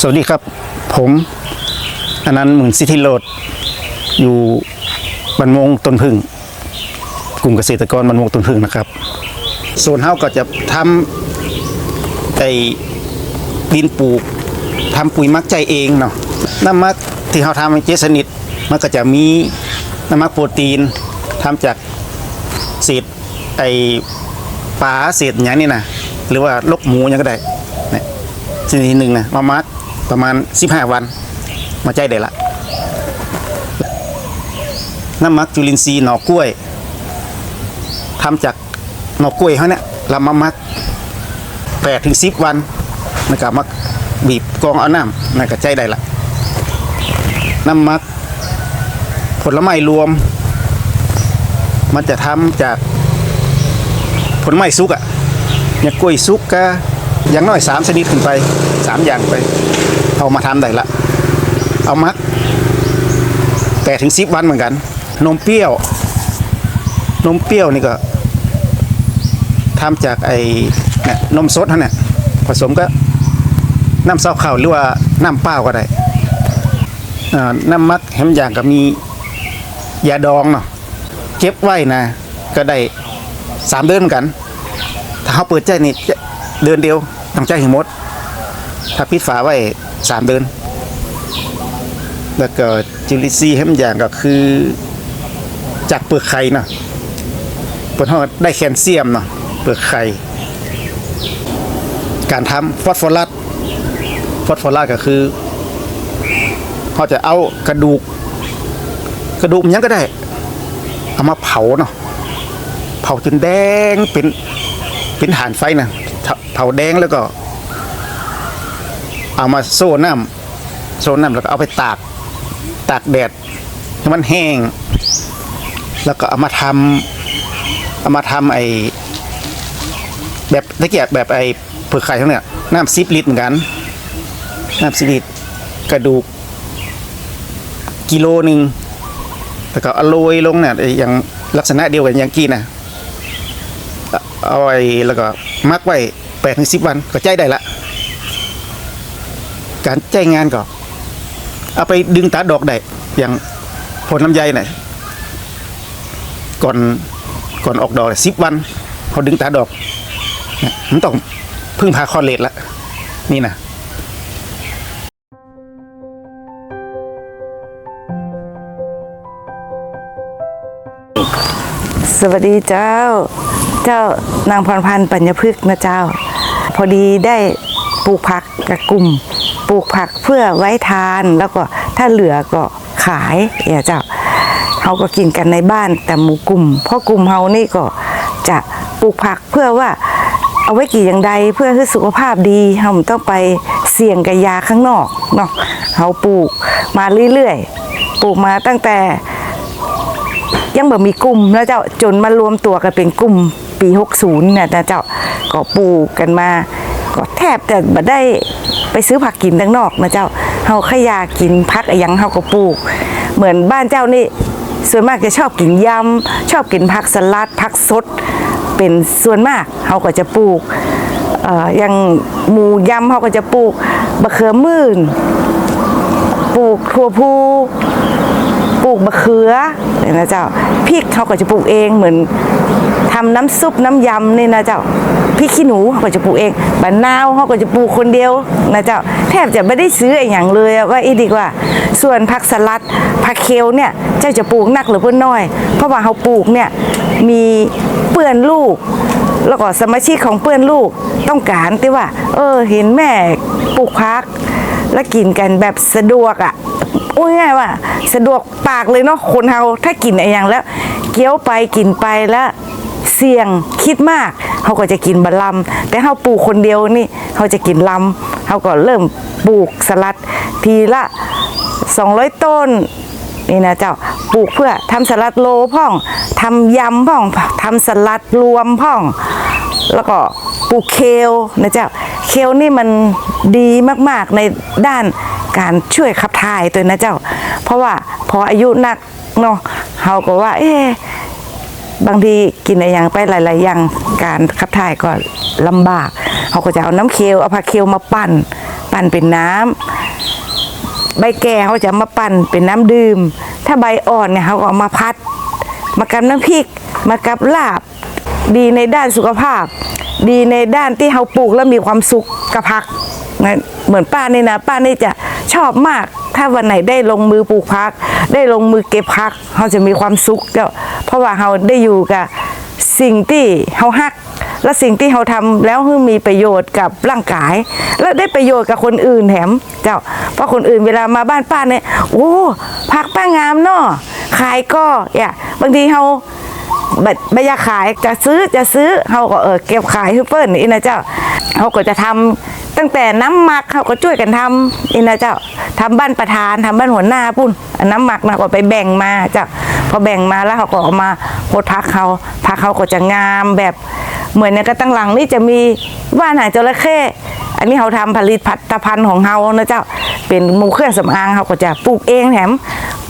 สวัสดีครับ ผมอนันต์หมื่นสิทธิโรดอยู่บันมงต้นพึ่ง กลุ่มเกษตรกรบันมงต้นพึ่งนะครับส่วนเฮาก็จะทำไอ้ดินปลูกทำปุ๋ยมักใจเองเนาะน้ำมักที่เฮาทำเจสนิดมันก็จะมีน้ำมักโปรตีนทำจากเศษไอ้ปลาเศษอย่างนี้นะหรือว่าลกหมูอย่างก็ได้นี่ชนิดหนึ่งนะมามัก ประมาณ 15 วัน มาใจได้ละ น้ำมักจุลินทรีย์หน่อกล้วยทำจากหน่อกล้วยเขาเนี่ยเรามามัก8ถึง10วันนะครับมักบีบกองเอาน้ำนั่นก็ใจได้ละน้ำมัก ผลไม้รวม มันจะทำจากผลไม้สุกอะอย่างกล้วยซุกก็อย่างน้อยสามชนิดขึ้นไปสามอย่างไป เอามาทำได้ละ เอามักแปดถึงสิบวันเหมือนกัน นมเปรี้ยว นมเปรี้ยวนี่ก็ทำจากไอ้นี่นมสดเท่านั้นผสมก็น้ำเส้าข้าวหรือว่าน้ำเปล่าก็ได้น้ำมักแฮมอย่างก็มียาดองเนาะเก็บไว้นะ ก็ได้สามเดือนเหมือนกัน ถ้าเขาเปิดใจนี่เดือนเดียวต้องใจให้หมด ถ้าปิดฝาไว้สามเดือน แล้วก็จุลินทรีย์ให้มันอย่างก็คือ จากเปลือกไข่เนาะเปิดห้องได้แคลเซียมเนาะเปลือกไข่ การทำฟอสฟอรัสฟอสฟอรัสก็คือเขาจะเอากระดูก กระดูกยังก็ได้ เอามาเผาเนาะเผาจนแดงเป็นเป็นฐานไฟนะเผาเผาแดงแล้วก็ เอามาโซ่น้ำโซ่น้ำแล้วก็เอาไปตาก ตากแดดให้มันแห้ง แล้วก็เอามาทำเอามาทำไอ้แบบตะเกียบแบบไอ้เปลือกไข่ทั้งเนี้ยน้ำซิปลิตรเหมือนกันน้ำซิปลิตรกระดูก กิโลหนึ่งแล้วก็เอาโรยลงเนี่ยไอ้อย่างลักษณะเดียวกันอย่างกี้นะเอาไว้แล้วก็มักไว้แปดถึงสิบวันก็ใจได้ละ การใจงานก็เอาไปดึงตาดอกได้อย่างผลลำไยเนี่ยก่อนก่อนออกดอกสิบวันเขาดึงตาดอกนี่ยมันต้องพึ่งพาคอเลตละนี่นะสวัสดีเจ้า เจ้านางพรพันธ์ปัญญพฤกษ์นะเจ้า พอดีได้ปลูกผักกับกลุ่ม ปลูกผักเพื่อไว้ทานแล้วก็ถ้าเหลือก็ขายอย่าเจ้าเขาก็กินกันในบ้านแต่หมู่กลุ่มเพราะกลุ่มเฮานี่ก็จะปลูกผักเพื่อว่าเอาไว้กี่อย่างใดเพื่อให้สุขภาพดีเราไม่ต้องไปเสี่ยงกับยาข้างนอกเนาะเขาปลูกมาเรื่อยๆปลูกมาตั้งแต่ ยังแบบมีกลุ่มแล้วเจ้าจนมารวมตัวกันเป็นกลุ่มปี 60เนี่ยนะเจ้าก็ปลูกกันมา ก็แทบจะบ่ได้ไปซื้อผักกินด้านนอกนะเจ้าเฮาขยากินพักอะยังเฮาก็ปลูก เหมือนบ้านเจ้านี่ส่วนมากจะชอบกินยำชอบกินผักสลัดผักสด เป็นส่วนมากเฮาก็จะปลูกอย่างหมูยำเฮาก็จะปลูกบะเขือมื่น ปลูกถั่วพูปลูกมะเขือเนี่ยนะเจ้าพริกเขาก็จะปลูกเองเหมือนทำน้ำซุปน้ำยำนี่นะเจ้า พริกขี้หนูเขาก็จะปลูกเองบะนาวเขาก็จะปลูกคนเดียวนะเจ้าแทบจะไม่ได้ซื้ออะไรอย่างเลยว่าอีดีกว่า ส่วนผักสลัดผักเคลเนี่ยเจ้าจะปลูกนักหรือเพื่อนน้อย เพราะว่าเขาปลูกเนี่ยมีเปื่อนลูก แล้วก็สมาชิกของเปื่อนลูกต้องการที่ว่า เออเห็นแม่ปลูกพัก แล้วกินกันแบบสะดวกอะโอ้ยง่ายว่าสะดวกปากเลยเนาะคนเฮาถ้ากินอะไรอย่างแล้วเคี้ยวไปกินไปแล้ว เสี่ยงคิดมากเขาก็จะกินบะลำแต่เฮาปลูกคนเดียวนี่เขาจะกินลำเขาก็เริ่มปลูกสลัดทีละ 200 ต้นนี่นะเจ้าปลูกเพื่อทำสลัดโลพ่องทำยำพ่องทำสลัดรวมพ่อง แล้วก็ปลูกเคลนะเจ้าเคลนี่มันดีมากๆในด้านการช่วยขับถ่ายตัวนะเจ้า เพราะว่าพออายุนักเนาะเขาก็ว่า เอ๊ บางทีกินอะไรอย่างไปหลาย ๆ อย่างการขับถ่ายก็ลำบากเขาก็จะเอาน้ำเคลเอาผักเคลมาปั่นปั่น ปั่นเป็นน้ำใบแก่เขาจะมาปั่นเป็นน้ำดื่ม ถ้าใบอ่อนเนี่ยเขาก็เอามาพัด มากับน้ำพริก มากับลาบ ดีในด้านสุขภาพ ดีในด้านที่เขาปลูกแล้วมีความสุขกับผักนเหมือนป้านี่นะป้านี่จะชอบมาก ถ้าวันไหนได้ลงมือปลูกผัก ได้ลงมือเก็บผักเขาจะมีความสุขเจ้าเพราะว่าเขาได้อยู่กับสิ่งที่เขาฮัก และสิ่งที่เขาทำแล้วมีประโยชน์กับร่างกาย และได้ประโยชน์กับคนอื่นแถมเจ้า เพราะคนอื่นเวลามาบ้านป้าเนี่ยโอ้ผักป้างามเนาะขายก็อย่าบางทีเขาบัดบอยากขายจะซื้อจะซื้อเขาก็เออเก็บขายให้เปิ้ลนี่นะเจ้าเขาก็จะทำ ตั้งแต่น้ำหมักเขาก็ช่วยกันทำนี่นะเจ้าทำบ้านประธานทำบ้านหัวหน้าปุ้นน้ำหมักนะก็ไปแบ่งมาเจ้าพอแบ่งมาแล้วเขาก็เอามาโพดพักเขาพักเขาก็จะงามแบบเหมือนในกระตั้งหลังนี่จะมีว่านหางจระเข้อันนี้เขาทำผลิตผลิตภัณฑ์ของเขานะเจ้าเป็นมูเครื่องสำอางเขาก็จะปลูกเองแถม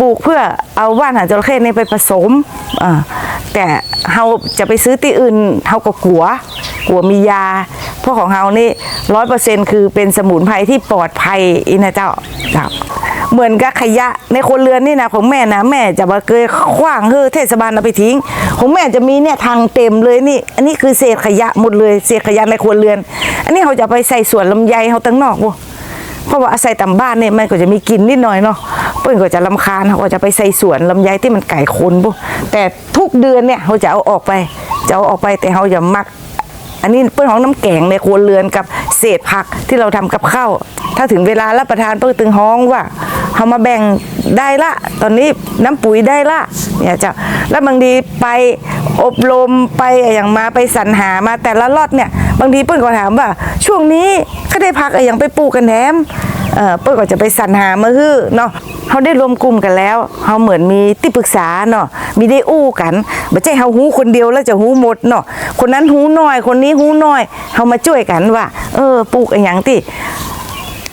ปลูกเพื่อเอาว่านหางจระเข้นี่ไปผสมอ่าแต่เราจะไปซื้อที่อื่นเราก็กลัว กลัวมียาพราะของเรานี่ร้อยเปอร์เซ็นคือเป็นสมุนไพรที่ปลอดภัยอีนะเจ้าครับเหมือนกับขยะในคนเรือนนี่นะของแม่นะแม่จะมาเคยขว้างเฮ้อเทศบาลเอาไปทิ้ง ของแม่จะมีเนี่ยทางเต็มเลยนี่ อันนี้คือเศษขยะหมดเลยเศษขยะในครัวเรือน อันนี้เขาจะไปใส่สวนลำไยเขาตั้งนอกบ่เพราะว่าอาศัยตามบ้านเนี่ยมันก็จะมีกลิ่นนิดหน่อยเนาะเพื่อนก็จะลำคาญเขาก็จะไปใส่สวนลำไยที่มันไก่คนบุแต่ทุกเดือนเนี่ยเขาจะเอาออกไปจะเอาออกไปแต่เขาจะมัก อันนี้เพื่อนของน้ำแกงในครัวเรือนกับเศษผักที่เราทำกับข้าวถ้าถึงเวลารับประทานเพื่อตึงห้องว่าเขามาแบ่งได้ละ ตอนนี้น้ำปุ๋ยได้ละเนี่ยจ้ะแล้วบางทีไปอบรมไปอย่างมาไปสรรหามาแต่ละลอตเนี่ย บางทีเพื่อนก็ถามว่า ช่วงนี้ก็ได้พักอย่างไปปลูกกันแหนมเออเปิ้ลก็จะไปสรรหามาฮื้อเนาะ เขาได้รวมกลุ่มกันแล้วเขาเหมือนมีที่ปรึกษาเนาะมีได้อู้กันไม่ใช่เขาหูคนเดียวแล้วจะหูหมดเนาะคนนั้นหูน้อย คนนี้หูน้อยเขามาช่วยกันว่า เออปลูกอย่างที่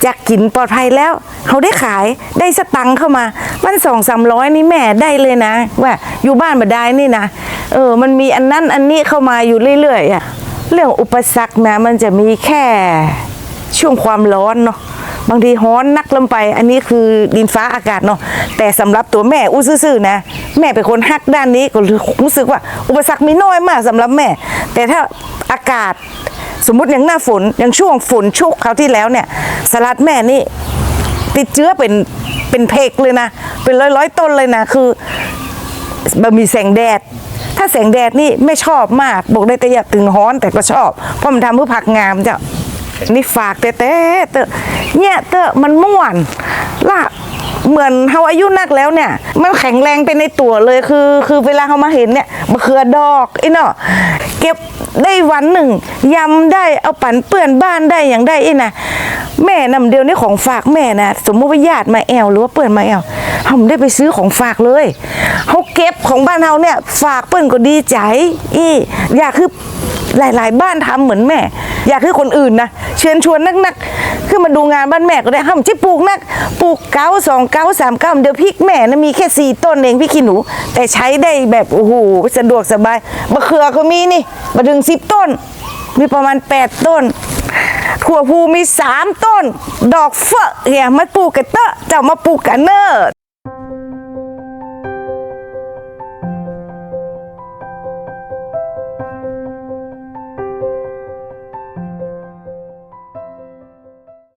จากกินปลอดภัยแล้วเขาได้ขายได้สตังค์เข้ามาวันสองสามร้อยนี่แม่ได้เลยนะ ว่าอยู่บ้านมาได้นี่นะเออ มันมีอันนั้นอันนี้เข้ามาอยู่เรื่อยๆอะเรื่องอุปสรรคนะมันจะมีแค่ช่วงความร้อนเนาะ บางทีฮ้อนนักลงไป อันนี้คือดินฟ้าอากาศเนาะแต่สำหรับตัวแม่อู้ซื่อๆนะ แม่เป็นคนฮักด้านนี้ก็รู้สึกว่า อุปสรรคมีน้อยมากสำหรับแม่ แต่ถ้าอากาศสมมติอย่างหน้าฝนอย่างช่วงฝนชุกคราวที่แล้วเนี่ย สลัดแม่นี่ ติดเชื้อเป็นเป็นเพกเลยนะ เป็นร้อยร้อยต้นเลยนะ คือบะมีแสงแดด ถ้าแสงแดดนี่ไม่ชอบมาก บอกได้แต่อยากถึงฮ้อนแต่ก็ชอบ เพราะมันทำเพื่อผักงามเจ้า นี่ฝากแต่แต่เตอะเนี่ยเตอะมันม่วนละเหมือนเฮาอายุนักแล้วเนี่ย มันแข็งแรงไปในตัวเลยคือ คือเวลาเขามาเห็นเนี่ยมะเขือดอกไอ้เนาะเก็บได้วันหนึ่งยำได้เอาปั่นเปื้อนบ้านได้อย่างได้ไอ้นะแม่นำเดียวนี่ของฝากแม่นะสมมติว่าญาติมาแอวหรือว่าเปื้อนมาแอวเขาไม่ได้ไปซื้อของฝากเลยเขาเก็บของบ้านเฮาเนี่ยฝากเปื้อนก็ดีใจ อีอยากคือหลาย ๆ บ้านทำเหมือนแม่ อยากให้คนอื่นนะ เชิญชวนนักๆขึ้นมาดูงานบ้านแม่ก็ได้ห้ามที่ปลูกนักปลูกเก้าสองเก้าสามเก้าเดี๋ยวพริกแม่นะมีแค่สี่ต้นเองพี่ขี้หนู แต่ใช้ได้แบบโอ้โหสะดวกสบายมะเขือก็มีนี่มาถึงสิบต้น มีประมาณแปดต้นถั่วพูมีสามต้น ดอกเฟอะเนี่ยมาปลูกกันเตอะเจ้ามาปลูกกันเนอะ